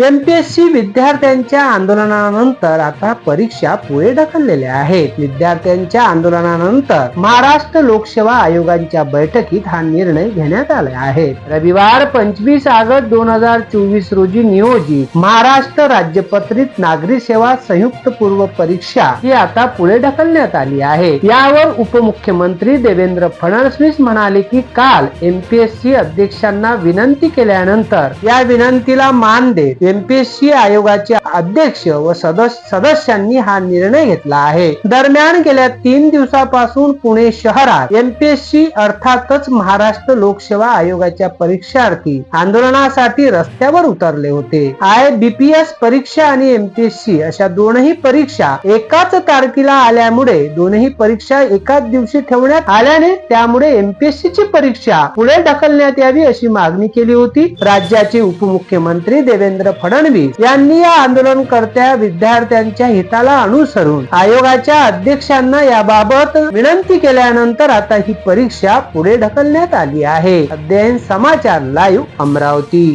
MPSC विद्यार्थ्यांच्या आंदोलनानंतर आता परीक्षा पुढे ढकललेल्या आहेत. विद्यार्थ्यांच्या आंदोलनानंतर महाराष्ट्र लोकसेवा आयोगांच्या बैठकीत हा निर्णय घेण्यात आला आहे. रविवार पंचवीस ऑगस्ट दोन हजार चोवीस रोजी नियोजित महाराष्ट्र राज्यपत्रित नागरी सेवा संयुक्त पूर्व परीक्षा ही आता पुढे ढकलण्यात आली आहे. यावर उपमुख्यमंत्री देवेंद्र फडणवीस म्हणाले की काल एमपीएससी अध्यक्षांना विनंती केल्यानंतर या विनंतीला मान देत एमपीएससी आयोगाचे अध्यक्ष व सदस्य सदस्यांनी हा निर्णय घेतला आहे. दरम्यान गेल्या तीन दिवसापासून पुणे शहरात एमपीएससी अर्थातच महाराष्ट्र लोकसेवा आयोगाच्या परीक्षार्थी आंदोलनासाठी रस्त्यावर उतरले होते. आय बीपीएस परीक्षा आणि एमपीएससी अशा दोनही परीक्षा एकाच तारखेला आल्यामुळे दोनही परीक्षा एकाच दिवशी ठेवण्यात आल्याने त्यामुळे एमपीएससी ची परीक्षा पुढे ढकलण्यात यावी अशी मागणी केली होती. राज्याचे उपमुख्यमंत्री देवेंद्र फडणवीस यांनी या आंदोलनकर्त्या विद्यार्थ्यांच्या हिताला अनुसरून आयोगाच्या अध्यक्षांना याबाबत विनंती केल्यानंतर आता ही परीक्षा पुढे ढकलण्यात आली आहे. अध्ययन समाचार लाईव्ह अमरावती.